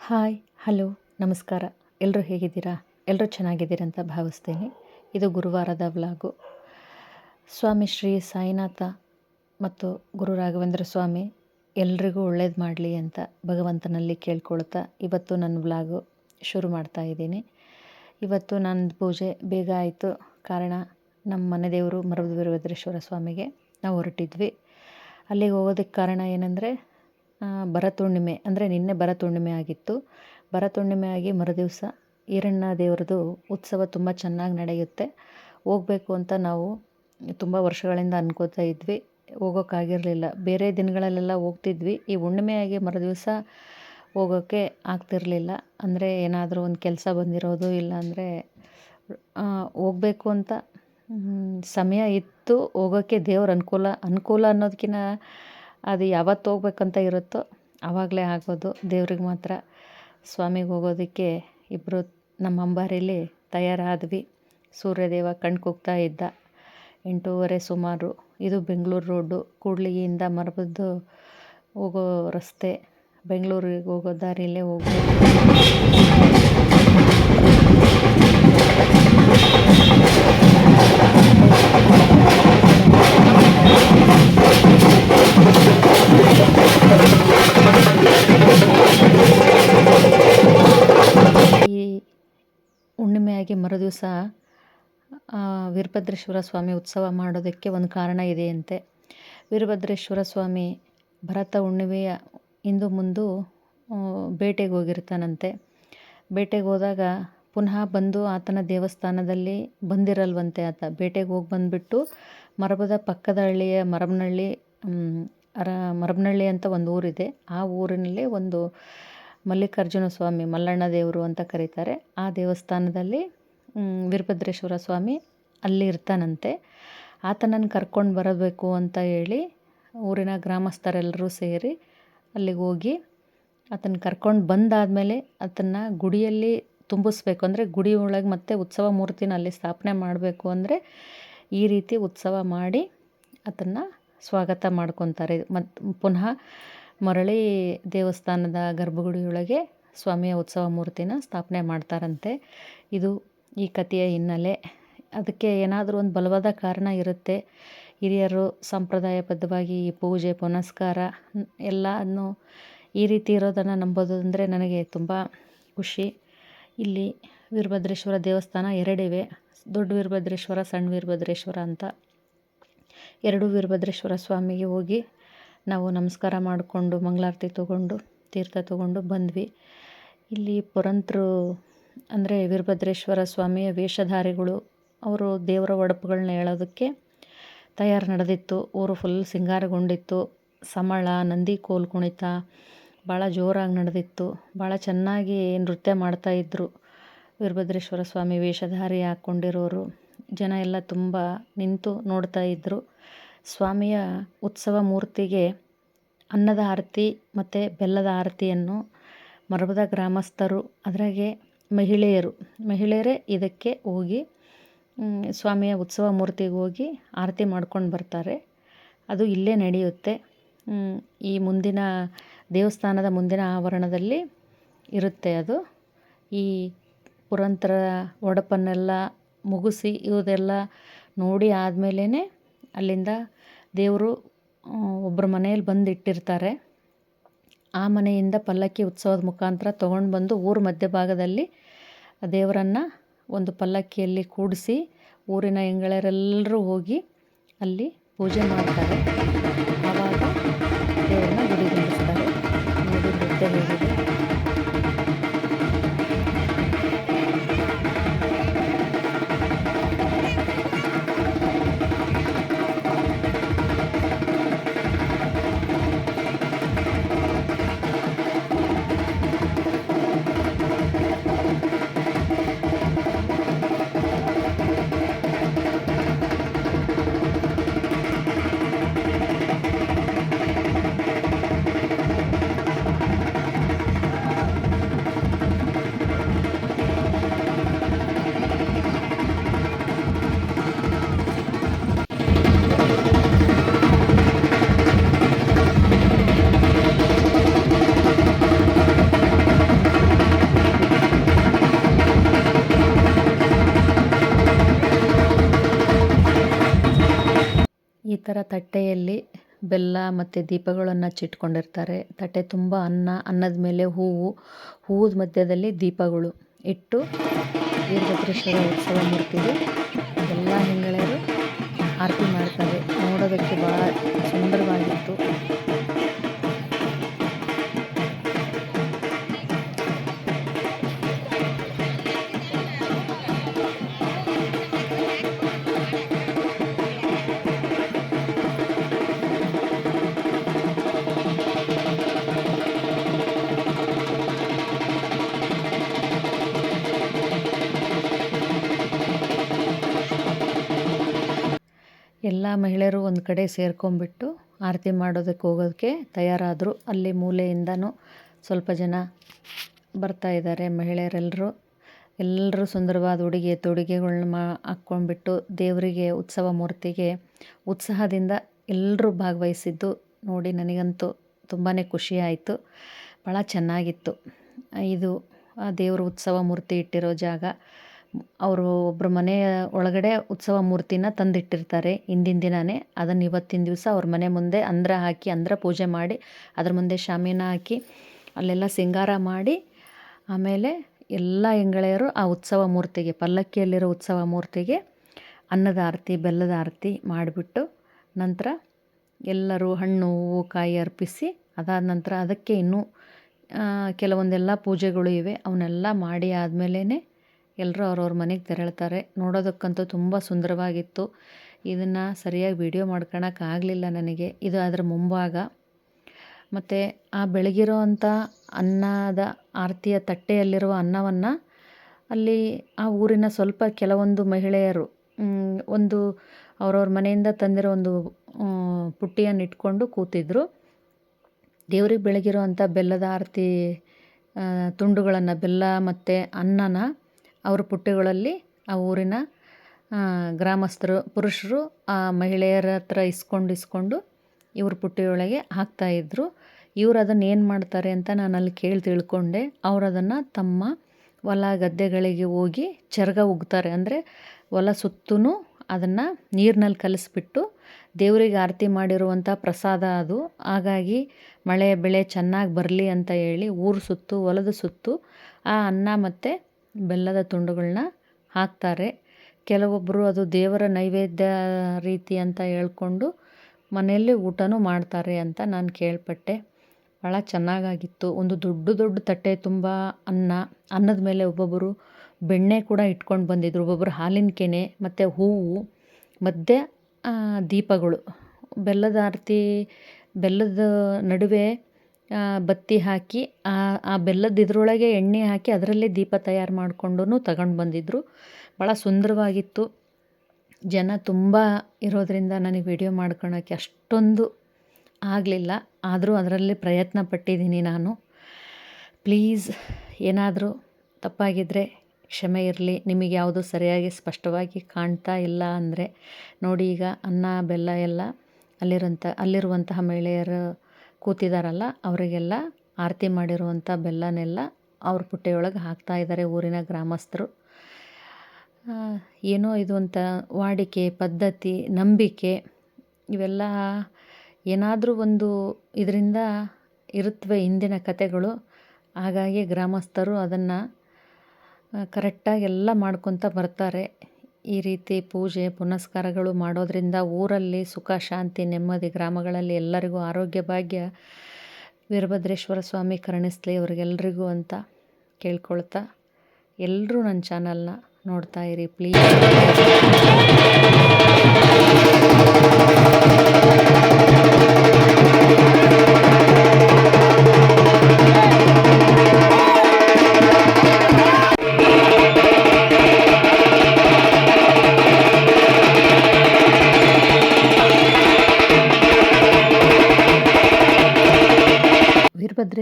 Hi, hello, ನಮಸ್ಕಾರ. ಎಲ್ಲರೂ ಹೇಗಿದ್ದೀರಾ? ಎಲ್ಲರೂ ಚೆನ್ನಾಗಿದ್ದೀರಂತ ಭಾವಿಸ್ತೇನೆ. ಇದು ಗುರುವಾರದ ವ್ಲಾಗು. ಸ್ವಾಮಿ ಶ್ರೀ ಸಾಯಿನಾಥ ಮತ್ತು ಗುರು ರಾಘವೇಂದ್ರ ಸ್ವಾಮಿ ಎಲ್ರಿಗೂ ಒಳ್ಳೇದು ಮಾಡಲಿ ಅಂತ ಭಗವಂತನಲ್ಲಿ ಕೇಳ್ಕೊಳ್ತಾ ಇವತ್ತು ನನ್ನ ವ್ಲಾಗು ಶುರು ಮಾಡ್ತಾ ಇದ್ದೀನಿ. ಇವತ್ತು ನನ್ನ ಪೂಜೆ ಬೇಗ ಆಯಿತು. ಕಾರಣ ನಮ್ಮ ಮನೆ ದೇವರು ಮರಬದ ವೀರಭದ್ರೇಶ್ವರ ಸ್ವಾಮಿಗೆ ನಾವು ಹೊರಟಿದ್ವಿ. ಅಲ್ಲಿಗೆ ಹೋಗೋದಕ್ಕೆ ಕಾರಣ ಏನಂದರೆ ಭರತುಣ್ಣಿಮೆ ಅಂದರೆ ನಿನ್ನೆ ಭರತುಣ್ಣಿಮೆ ಆಗಿತ್ತು. ಭರತುಣ್ಣಿಮೆ ಆಗಿ ಮರುದಿವಸ ಈರಣ್ಣ ದೇವ್ರದ್ದು ಉತ್ಸವ ತುಂಬ ಚೆನ್ನಾಗಿ ನಡೆಯುತ್ತೆ. ಹೋಗಬೇಕು ಅಂತ ನಾವು ತುಂಬ ವರ್ಷಗಳಿಂದ ಅನ್ಕೋತಾ ಇದ್ವಿ. ಹೋಗೋಕ್ಕಾಗಿರಲಿಲ್ಲ ಬೇರೆ ದಿನಗಳಲ್ಲೆಲ್ಲ ಹೋಗ್ತಿದ್ವಿ. ಈ ಹುಣ್ಣಿಮೆ ಆಗಿ ಮರುದಿವಸ ಹೋಗೋಕ್ಕೆ ಆಗ್ತಿರಲಿಲ್ಲ. ಅಂದರೆ ಏನಾದರೂ ಒಂದು ಕೆಲಸ ಬಂದಿರೋದು ಇಲ್ಲ ಅಂದರೆ ಹೋಗಬೇಕು ಅಂತ ಸಮಯ ಇತ್ತು. ಹೋಗೋಕ್ಕೆ ದೇವ್ರ ಅನುಕೂಲ ಅನುಕೂಲ ಅನ್ನೋದಕ್ಕಿಂತ ಅದು ಯಾವತ್ತು ಹೋಗ್ಬೇಕಂತ ಇರುತ್ತೋ ಆವಾಗಲೇ ಆಗೋದು. ದೇವ್ರಿಗೆ ಮಾತ್ರ ಸ್ವಾಮಿಗೆ ಹೋಗೋದಕ್ಕೆ ಇಬ್ಬರು ನಮ್ಮ ಅಂಬಾರಿಲಿ ತಯಾರಾದ್ವಿ. ಸೂರ್ಯದೇವ ಕಣ್ಣು ಕುಗ್ತಾ ಇದ್ದ. ಎಂಟೂವರೆ ಸುಮಾರು. ಇದು ಬೆಂಗಳೂರು ರೋಡು. ಕೂಡ್ಲಿಗಿಯಿಂದ ಮರಬದ್ದು ಹೋಗೋ ರಸ್ತೆ. ಬೆಂಗಳೂರಿಗೆ ಹೋಗೋ ದಾರಿಯಲ್ಲೇ ಈ ಮರುದಿವಸ ವೀರಭದ್ರೇಶ್ವರ ಸ್ವಾಮಿ ಉತ್ಸವ ಮಾಡೋದಕ್ಕೆ ಒಂದು ಕಾರಣ ಇದೆಯಂತೆ ವೀರಭದ್ರೇಶ್ವರ ಸ್ವಾಮಿ ಭರತ ಹುಣ್ಣಿಮೆಯ ಇಂದು ಮುಂದು ಬೇಟೆಗೆ ಹೋಗಿರ್ತಾನಂತೆ. ಬೇಟೆಗೆ ಹೋದಾಗ ಪುನಃ ಬಂದು ಆತನ ದೇವಸ್ಥಾನದಲ್ಲಿ ಬಂದಿರಲ್ವಂತೆ ಆತ. ಬೇಟೆಗೆ ಹೋಗಿ ಬಂದುಬಿಟ್ಟು ಮರಬದ ಪಕ್ಕದ ಹಳ್ಳಿಯ ಮರಬನಹಳ್ಳಿ ಅರ, ಮರಬನಹಳ್ಳಿ ಅಂತ ಒಂದು ಊರಿದೆ. ಆ ಊರಿನಲ್ಲಿ ಒಂದು ಮಲ್ಲಿಕಾರ್ಜುನ ಸ್ವಾಮಿ, ಮಲ್ಲಣ್ಣ ದೇವರು ಅಂತ ಕರೀತಾರೆ. ಆ ದೇವಸ್ಥಾನದಲ್ಲಿ ವೀರಭದ್ರೇಶ್ವರ ಸ್ವಾಮಿ ಅಲ್ಲಿ ಇರ್ತಾನಂತೆ. ಆತನನ್ನು ಕರ್ಕೊಂಡು ಬರಬೇಕು ಅಂತ ಹೇಳಿ ಊರಿನ ಗ್ರಾಮಸ್ಥರೆಲ್ಲರೂ ಸೇರಿ ಅಲ್ಲಿಗೆ ಹೋಗಿ ಆತನ ಕರ್ಕೊಂಡು ಬಂದಾದಮೇಲೆ ಅದನ್ನು ಗುಡಿಯಲ್ಲಿ ತುಂಬಿಸ್ಬೇಕು. ಅಂದರೆ ಗುಡಿ ಒಳಗೆ ಮತ್ತೆ ಉತ್ಸವ ಮೂರ್ತಿನ ಅಲ್ಲಿ ಸ್ಥಾಪನೆ ಮಾಡಬೇಕು ಅಂದರೆ ಈ ರೀತಿ ಉತ್ಸವ ಮಾಡಿ ಅದನ್ನು ಸ್ವಾಗತ ಮಾಡ್ಕೊತಾರೆ. ಮತ್ತು ಪುನಃ ಮರಳಿ ದೇವಸ್ಥಾನದ ಗರ್ಭಗುಡಿಯೊಳಗೆ ಸ್ವಾಮಿಯ ಉತ್ಸವ ಮೂರ್ತಿನ ಸ್ಥಾಪನೆ ಮಾಡ್ತಾರಂತೆ. ಇದು ಈ ಕಥೆಯ ಹಿನ್ನೆಲೆ. ಅದಕ್ಕೆ ಏನಾದರೂ ಒಂದು ಬಲವಾದ ಕಾರಣ ಇರುತ್ತೆ. ಹಿರಿಯರು ಸಂಪ್ರದಾಯಬದ್ಧವಾಗಿ ಈ ಪೂಜೆ, ಪುನಸ್ಕಾರ ಎಲ್ಲನೂ ಈ ರೀತಿ ಇರೋದನ್ನು ನಂಬೋದು ಅಂದರೆ ನನಗೆ ತುಂಬ ಖುಷಿ. ಇಲ್ಲಿ ವೀರಭದ್ರೇಶ್ವರ ದೇವಸ್ಥಾನ ಎರಡಿವೆ. ದೊಡ್ಡ ವೀರಭದ್ರೇಶ್ವರ, ಸಣ್ಣ ವೀರಭದ್ರೇಶ್ವರ ಅಂತ. ಎರಡು ವೀರಭದ್ರೇಶ್ವರ ಸ್ವಾಮಿಗೆ ಹೋಗಿ ನಾವು ನಮಸ್ಕಾರ ಮಾಡಿಕೊಂಡು, ಮಂಗಳಾರತಿ ತೊಗೊಂಡು, ತೀರ್ಥ ತಗೊಂಡು ಬಂದ್ವಿ. ಇಲ್ಲಿ ಪುರಂತರು ಅಂದರೆ ವೀರಭದ್ರೇಶ್ವರ ಸ್ವಾಮಿಯ ವೇಷಧಾರಿಗಳು, ಅವರು ದೇವರ ಒಡಪುಗಳನ್ನ ಹೇಳೋದಕ್ಕೆ ತಯಾರು ನಡೆದಿತ್ತು. ಊರು ಫುಲ್ ಸಿಂಗಾರಗೊಂಡಿತ್ತು. ಸಮಳ, ನಂದಿ ಕೋಲು ಕುಣಿತ ಭಾಳ ಜೋರಾಗಿ ನಡೆದಿತ್ತು. ಭಾಳ ಚೆನ್ನಾಗಿ ನೃತ್ಯ ಮಾಡ್ತಾಯಿದ್ರು ವೀರಭದ್ರೇಶ್ವರ ಸ್ವಾಮಿ ವೇಷಧಾರಿ ಹಾಕ್ಕೊಂಡಿರೋರು ಜನ ಎಲ್ಲ ತುಂಬ ನಿಂತು ನೋಡ್ತಾ ಇದ್ದರು ಸ್ವಾಮಿಯ ಉತ್ಸವ ಮೂರ್ತಿಗೆ ಅನ್ನದ ಆರತಿ ಮತ್ತು ಬೆಲ್ಲದ ಆರತಿಯನ್ನು ಮರಬದ ಗ್ರಾಮಸ್ಥರು ಅದ್ರಾಗೆ ಮಹಿಳೆಯರು, ಮಹಿಳೆಯರೇ ಇದಕ್ಕೆ ಹೋಗಿ ಸ್ವಾಮಿಯ ಉತ್ಸವ ಮೂರ್ತಿಗೆ ಹೋಗಿ ಆರತಿ ಮಾಡ್ಕೊಂಡು ಬರ್ತಾರೆ. ಅದು ಇಲ್ಲೇ ನಡೆಯುತ್ತೆ. ಈ ಮುಂದಿನ ದೇವಸ್ಥಾನದ ಮುಂದಿನ ಆವರಣದಲ್ಲಿ ಇರುತ್ತೆ ಅದು. ಈ ಪುರಂತರ ಒಡಪನ್ನೆಲ್ಲ ಮುಗಿಸಿ ಇವುದೆಲ್ಲ ನೋಡಿ ಆದಮೇಲೇ ಅಲ್ಲಿಂದ ದೇವರು ಒಬ್ಬರ ಮನೆಯಲ್ಲಿ ಬಂದು ಇಟ್ಟಿರ್ತಾರೆ ಆ ಮನೆಯಿಂದ ಪಲ್ಲಕ್ಕಿ ಉತ್ಸವದ ಮುಖಾಂತರ ತೊಗೊಂಡು ಬಂದು ಊರ ಮಧ್ಯಭಾಗದಲ್ಲಿ ದೇವರನ್ನು ಒಂದು ಪಲ್ಲಕ್ಕಿಯಲ್ಲಿ ಕೂಡಿಸಿ ಊರಿನ ಹೆಂಗಳೆರೆಲ್ಲರೂ ಹೋಗಿ ಅಲ್ಲಿ ಪೂಜೆ ಮಾಡ್ತಾರೆ. ಥರ ತಟ್ಟೆಯಲ್ಲಿ ಬೆಲ್ಲ ಮತ್ತು ದೀಪಗಳನ್ನು ಚಿಟ್ಕೊಂಡಿರ್ತಾರೆ ತಟ್ಟೆ ತುಂಬ ಅನ್ನ, ಅನ್ನದ ಮೇಲೆ ಹೂವು, ಹೂವದ ಮಧ್ಯದಲ್ಲಿ ದೀಪಗಳು ಇಟ್ಟು ವೀರಭದ್ರೇಶ್ವರ ಉತ್ಸವ ಮಾಡ್ತೀವಿ ಎಲ್ಲ ಹೆಂಗಳೆಯರು ಆರತಿ ಮಾಡ್ತಾರೆ. ನೋಡೋದಕ್ಕೆ ಭಾಳ ಎಲ್ಲ ಮಹಿಳೆಯರು ಒಂದು ಕಡೆ ಸೇರ್ಕೊಂಡ್ಬಿಟ್ಟು ಆರತಿ ಮಾಡೋದಕ್ಕೆ ಹೋಗೋದಕ್ಕೆ ತಯಾರಾದರು. ಅಲ್ಲಿ ಮೂಲೆಯಿಂದನೂ ಸ್ವಲ್ಪ ಜನ ಬರ್ತಾ ಇದ್ದಾರೆ ಮಹಿಳೆಯರೆಲ್ಲರೂ ಎಲ್ಲರೂ ಸುಂದರವಾದ ಉಡುಗೆ ತೊಡುಗೆಗಳನ್ನ ಮಾ ಹಾಕ್ಕೊಂಡ್ಬಿಟ್ಟು ದೇವರಿಗೆ, ಉತ್ಸವ ಮೂರ್ತಿಗೆ ಉತ್ಸಾಹದಿಂದ ಎಲ್ಲರೂ ಭಾಗವಹಿಸಿದ್ದು ನೋಡಿ ನನಗಂತೂ ತುಂಬಾ ಖುಷಿ ಆಯಿತು ಭಾಳ ಚೆನ್ನಾಗಿತ್ತು. ಇದು ದೇವ್ರ ಉತ್ಸವ ಮೂರ್ತಿ ಇಟ್ಟಿರೋ ಜಾಗ. ಅವರು ಒಬ್ಬರ ಮನೆಯ ಒಳಗಡೆ ಉತ್ಸವ ಮೂರ್ತಿನ ತಂದಿಟ್ಟಿರ್ತಾರೆ ಹಿಂದಿನ ದಿನವೇ ಅದನ್ನು ಇವತ್ತಿನ ದಿವಸ ಅವ್ರ ಮನೆ ಮುಂದೆ ಅಂದ್ರ ಹಾಕಿ, ಅಂದ್ರ ಪೂಜೆ ಮಾಡಿ, ಅದ್ರ ಮುಂದೆ ಶಾಮಿಯಾನ ಹಾಕಿ, ಅಲ್ಲೆಲ್ಲ ಸಿಂಗಾರ ಮಾಡಿ, ಆಮೇಲೆ ಎಲ್ಲ ಹೆಂಗಳೆಯರು ಆ ಉತ್ಸವ ಮೂರ್ತಿಗೆ, ಪಲ್ಲಕ್ಕಿಯಲ್ಲಿರೋ ಉತ್ಸವ ಮೂರ್ತಿಗೆ ಅನ್ನದ ಆರತಿ, ಬೆಲ್ಲದ ಆರತಿ ಮಾಡಿಬಿಟ್ಟು ನಂತರ ಎಲ್ಲರೂ ಹಣ್ಣು, ಹೂವು, ಕಾಯಿ ಅರ್ಪಿಸಿ, ಅದಾದ ನಂತರ ಅದಕ್ಕೆ ಇನ್ನೂ ಕೆಲವೊಂದೆಲ್ಲ ಪೂಜೆಗಳು ಇವೆ. ಅವನ್ನೆಲ್ಲ ಮಾಡಿ ಆದಮೇಲೇ ಎಲ್ಲರೂ ಅವ್ರವ್ರ ಮನೆಗೆ ತೆರಳ್ತಾರೆ. ನೋಡೋದಕ್ಕಂತೂ ತುಂಬ ಸುಂದರವಾಗಿತ್ತು. ಇದನ್ನು ಸರಿಯಾಗಿ ವೀಡಿಯೋ ಮಾಡ್ಕೊಳಕ್ಕಾಗಲಿಲ್ಲ ನನಗೆ. ಇದು ಅದರ ಮುಂಭಾಗ. ಮತ್ತು ಆ ಬೆಳಗಿರೋ ಅಂಥ ಅನ್ನದ ಆರತಿಯ ತಟ್ಟೆಯಲ್ಲಿರುವ ಅನ್ನವನ್ನು ಅಲ್ಲಿ ಆ ಊರಿನ ಸ್ವಲ್ಪ ಕೆಲವೊಂದು ಮಹಿಳೆಯರು ಒಂದು ಅವ್ರವ್ರ ಮನೆಯಿಂದ ತಂದಿರೋ ಒಂದು ಪುಟ್ಟಿಯನ್ನು ಇಟ್ಕೊಂಡು ಕೂತಿದ್ದರು ದೇವ್ರಿಗೆ ಬೆಳಗಿರೋ ಬೆಲ್ಲದ ಆರತಿ ತುಂಡುಗಳನ್ನು, ಬೆಲ್ಲ ಮತ್ತು ಅನ್ನನ ಅವ್ರ ಪುಟ್ಟಿಗಳಲ್ಲಿ ಆ ಊರಿನ ಗ್ರಾಮಸ್ಥರು, ಪುರುಷರು, ಆ ಮಹಿಳೆಯರ ಹತ್ರ ಇಸ್ಕೊಂಡು ಇಸ್ಕೊಂಡು ಇವ್ರ ಪುಟ್ಟಿಯೊಳಗೆ ಹಾಕ್ತಾಯಿದ್ರು ಇವ್ರು ಅದನ್ನು ಏನು ಮಾಡ್ತಾರೆ ಅಂತ ನಾನು ಅಲ್ಲಿ ಕೇಳಿ ತಿಳ್ಕೊಂಡೆ. ಅವ್ರು ಅದನ್ನು ತಮ್ಮ ಹೊಲ ಗದ್ದೆಗಳಿಗೆ ಹೋಗಿ ಚರಗ ಉಗ್ತಾರೆ. ಅಂದರೆ ಹೊಲ ಸುತ್ತೂ ಅದನ್ನು ನೀರಿನಲ್ಲಿ ಕಲಿಸ್ಬಿಟ್ಟು ದೇವರಿಗೆ ಆರತಿ ಮಾಡಿರುವಂಥ ಪ್ರಸಾದ ಅದು. ಹಾಗಾಗಿ ಮಳೆ, ಬೆಳೆ ಚೆನ್ನಾಗಿ ಬರಲಿ ಅಂತ ಹೇಳಿ ಊರು ಸುತ್ತು, ಹೊಲದ ಸುತ್ತು, ಆ ಅನ್ನ ಮತ್ತು ಬೆಲ್ಲದ ತುಂಡುಗಳನ್ನ ಹಾಕ್ತಾರೆ. ಕೆಲವೊಬ್ಬರು ಅದು ದೇವರ ನೈವೇದ್ಯ ರೀತಿ ಅಂತ ಹೇಳ್ಕೊಂಡು ಮನೆಯಲ್ಲಿ ಊಟನೂ ಮಾಡ್ತಾರೆ ಅಂತ ನಾನು ಕೇಳ್ಪಟ್ಟೆ. ಭಾಳ ಚೆನ್ನಾಗಾಗಿತ್ತು. ಒಂದು ದೊಡ್ಡ ದೊಡ್ಡ ತಟ್ಟೆ ತುಂಬ ಅನ್ನ, ಅನ್ನದ ಮೇಲೆ ಒಬ್ಬೊಬ್ಬರು ಬೆಣ್ಣೆ ಕೂಡ ಇಟ್ಕೊಂಡು ಬಂದಿದ್ದರು ಒಬ್ಬೊಬ್ಬರು ಹಾಲಿನ ಕೆನೆ, ಮತ್ತು ಹೂವು, ಮಧ್ಯೆ ದೀಪಗಳು. ಬೆಲ್ಲದ ಆರತಿ, ಬೆಲ್ಲದ ನಡುವೆ ಬತ್ತಿ ಹಾಕಿ, ಆ ಬೆಲ್ಲದ ಇದರೊಳಗೆ ಎಣ್ಣೆ ಹಾಕಿ ಅದರಲ್ಲೇ ದೀಪ ತಯಾರು ಮಾಡಿಕೊಂಡು ತಗೊಂಡು ಬಂದಿದ್ದರು ಭಾಳ ಸುಂದರವಾಗಿತ್ತು. ಜನ ತುಂಬ ಇರೋದರಿಂದ ನನಗೆ ವಿಡಿಯೋ ಮಾಡ್ಕೊಳಕ್ಕೆ ಅಷ್ಟೊಂದು ಆಗಲಿಲ್ಲ. ಆದರೂ ಅದರಲ್ಲಿ ಪ್ರಯತ್ನ ಪಟ್ಟಿದ್ದೀನಿ ನಾನು. ಪ್ಲೀಸ್, ಏನಾದರೂ ತಪ್ಪಾಗಿದ್ದರೆ ಕ್ಷಮೆ ಇರಲಿ. ನಿಮಗೆ ಯಾವುದು ಸರಿಯಾಗಿ ಸ್ಪಷ್ಟವಾಗಿ ಕಾಣ್ತಾ ಇಲ್ಲ ಅಂದರೆ ನೋಡಿ ಈಗ ಅನ್ನ, ಬೆಲ್ಲ ಎಲ್ಲ ಅಲ್ಲಿರೋಂಥ ಅಲ್ಲಿರುವಂತಹ ಮಹಿಳೆಯರು ಕೂತಿದ್ದಾರಲ್ಲ ಅವರಿಗೆಲ್ಲ ಆರತಿ ಮಾಡಿರುವಂಥ ಬೆಲ್ಲನೆಲ್ಲ ಅವ್ರ ಪುಟ್ಟೆಯೊಳಗೆ ಹಾಕ್ತಾಯಿದ್ದಾರೆ ಊರಿನ ಗ್ರಾಮಸ್ಥರು. ಏನೋ ಇದು ಅಂತ ವಾಡಿಕೆ, ಪದ್ಧತಿ, ನಂಬಿಕೆ, ಇವೆಲ್ಲ ಏನಾದರೂ ಒಂದು ಇದರಿಂದ ಇರುತ್ತವೆ ಹಿಂದಿನ ಕಥೆಗಳು ಹಾಗಾಗಿ ಗ್ರಾಮಸ್ಥರು ಅದನ್ನು ಕರೆಕ್ಟಾಗಿ ಎಲ್ಲ ಮಾಡ್ಕೊತ ಬರ್ತಾರೆ. ಈ ರೀತಿ ಪೂಜೆ, ಪುನಸ್ಕಾರಗಳು ಮಾಡೋದರಿಂದ ಊರಲ್ಲಿ ಸುಖ, ಶಾಂತಿ, ನೆಮ್ಮದಿ, ಗ್ರಾಮಗಳಲ್ಲಿ ಎಲ್ಲರಿಗೂ ಆರೋಗ್ಯ ಭಾಗ್ಯ. ವೀರಭದ್ರೇಶ್ವರ ಸ್ವಾಮಿ ಕರುಣಿಸ್ಲಿ ಅವ್ರಿಗೆಲ್ರಿಗೂ ಅಂತ ಕೇಳ್ಕೊಳ್ತಾ ಎಲ್ಲರೂ ನನ್ನ ಚಾನಲ್ನ ನೋಡ್ತಾ ಇರಿ ಪ್ಲೀಸ್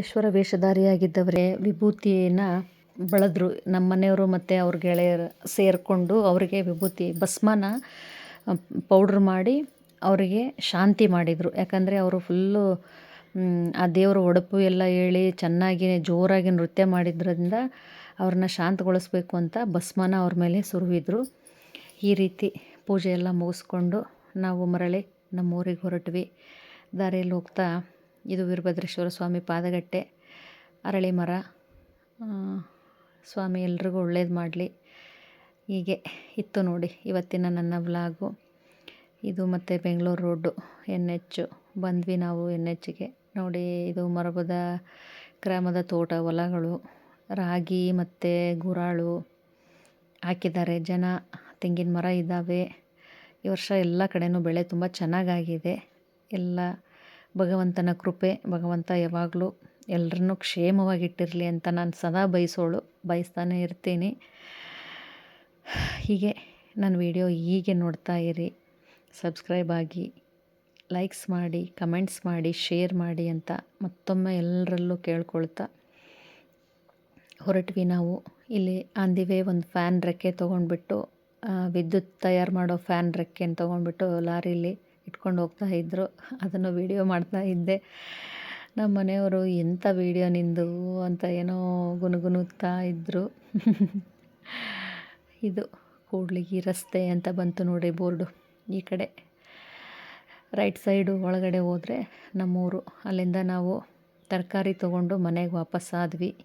ವೀರಭದ್ರೇಶ್ವರ ವೇಷಧಾರಿಯಾಗಿದ್ದವರೇ ವಿಭೂತಿಯನ್ನು ಬಳದ್ರು. ನಮ್ಮ ಮನೆಯವರು ಮತ್ತು ಅವ್ರ ಗೆಳೆಯರು ಸೇರಿಕೊಂಡು ಅವರಿಗೆ ವಿಭೂತಿ, ಭಸ್ಮನ ಪೌಡ್ರ್ ಮಾಡಿ ಅವರಿಗೆ ಶಾಂತಿ ಮಾಡಿದರು. ಯಾಕಂದರೆ ಅವರು ಫುಲ್ಲು ಆ ದೇವರ ಒಡಪು ಎಲ್ಲ ಹೇಳಿ ಚೆನ್ನಾಗಿ ಜೋರಾಗಿ ನೃತ್ಯ ಮಾಡಿದ್ರಿಂದ ಅವ್ರನ್ನ ಶಾಂತಗೊಳಿಸ್ಬೇಕು ಅಂತ ಭಸ್ಮನ ಅವ್ರ ಮೇಲೆ ಸುರುವಿದ್ರು. ಈ ರೀತಿ ಪೂಜೆ ಎಲ್ಲ ಮುಗಿಸ್ಕೊಂಡು ನಾವು ಮರಳಿ ನಮ್ಮೂರಿಗೆ ಹೊರಟ್ವಿ. ದಾರಿಯಲ್ಲಿ ಹೋಗ್ತಾ ಇದು ವೀರಭದ್ರೇಶ್ವರ ಸ್ವಾಮಿ ಪಾದಗಟ್ಟೆ, ಅರಳಿ ಮರ. ಸ್ವಾಮಿ ಎಲ್ರಿಗೂ ಒಳ್ಳೇದು ಮಾಡಲಿ. ಹೀಗೆ ಇತ್ತು ನೋಡಿ ಇವತ್ತಿನ ನನ್ನ ವ್ಲಾಗು. ಇದು ಮತ್ತು ಬೆಂಗಳೂರು ರೋಡು ಎನ್ ಎಚ್ಚು ಬಂದ್ವಿ ನಾವು ಎನ್ ಎಚ್ಗೆ ನೋಡಿ ಇದು ಮರಬದ, ಗ್ರಾಮದ ತೋಟ, ಹೊಲಗಳು. ರಾಗಿ ಮತ್ತು ಗುರಾಳು ಹಾಕಿದ್ದಾರೆ. ಜನ, ತೆಂಗಿನ ಮರ ಇದ್ದಾವೆ. ಈ ವರ್ಷ ಎಲ್ಲ ಕಡೆಯೂ ಬೆಳೆ ತುಂಬ ಚೆನ್ನಾಗಾಗಿದೆ. ಎಲ್ಲ ಭಗವಂತನ ಕೃಪೆ, ಭಗವಂತ ಯಾವಾಗಲೂ ಎಲ್ರನ್ನೂ ಕ್ಷೇಮವಾಗಿಟ್ಟಿರಲಿ ಅಂತ ನಾನು ಸದಾ ಬಯಸೋಳು, ಬಯಸ್ತಾನೆ ಇರ್ತೀನಿ. ಹೀಗೆ ನನ್ನ ವಿಡಿಯೋ ಹೀಗೆ ನೋಡ್ತಾ ಇರಿ. ಸಬ್ಸ್ಕ್ರೈಬ್ ಆಗಿ, ಲೈಕ್ಸ್ ಮಾಡಿ, ಕಮೆಂಟ್ಸ್ ಮಾಡಿ, ಶೇರ್ ಮಾಡಿ ಅಂತ ಮತ್ತೊಮ್ಮೆ ಎಲ್ಲರಲ್ಲೂ ಕೇಳ್ಕೊಳ್ತಾ. ಹೊರಟ್ವಿ ನಾವು, ಇಲ್ಲಿ ಆನ್ ಒಂದು ಫ್ಯಾನ್ ರೆಕ್ಕೆ ತೊಗೊಂಡ್ಬಿಟ್ಟು ವಿದ್ಯುತ್ ತಯಾರು ಮಾಡೋ ಫ್ಯಾನ್ ರೆಕ್ಕೆನ ತೊಗೊಂಡ್ಬಿಟ್ಟು ಲಾರೀಲಿ ಇಟ್ಕೊಂಡು ಹೋಗ್ತಾ ಇದ್ದರು ಅದನ್ನು ವೀಡಿಯೋ ಮಾಡ್ತಾ ಇದ್ದೆ. ನಮ್ಮ ಮನೆಯವರು ಎಂಥ ವೀಡಿಯೋ ನಿಂದು? ಅಂತ ಏನೋ ಗುನುಗುನುತ್ತಾ ಇದ್ದರು ಇದು ಕೂಡ್ಲಿಗಿ ರಸ್ತೆ ಅಂತ ಬಂತು ನೋಡಿ ಬೋರ್ಡು ಈ ಕಡೆ. ರೈಟ್ ಸೈಡು ಒಳಗಡೆ ಹೋದರೆ ನಮ್ಮೂರು. ಅಲ್ಲಿಂದ ನಾವು ತರಕಾರಿ ತೊಗೊಂಡು ಮನೆಗೆ ವಾಪಸ್ಸಾದ್ವಿ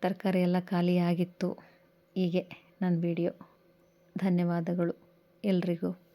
ತರಕಾರಿ ಎಲ್ಲ ಖಾಲಿ ಆಗಿತ್ತು. ಹೀಗೆ ನನ್ನ ವಿಡಿಯೋ ಧನ್ಯವಾದಗಳು ಎಲ್ರಿಗೂ.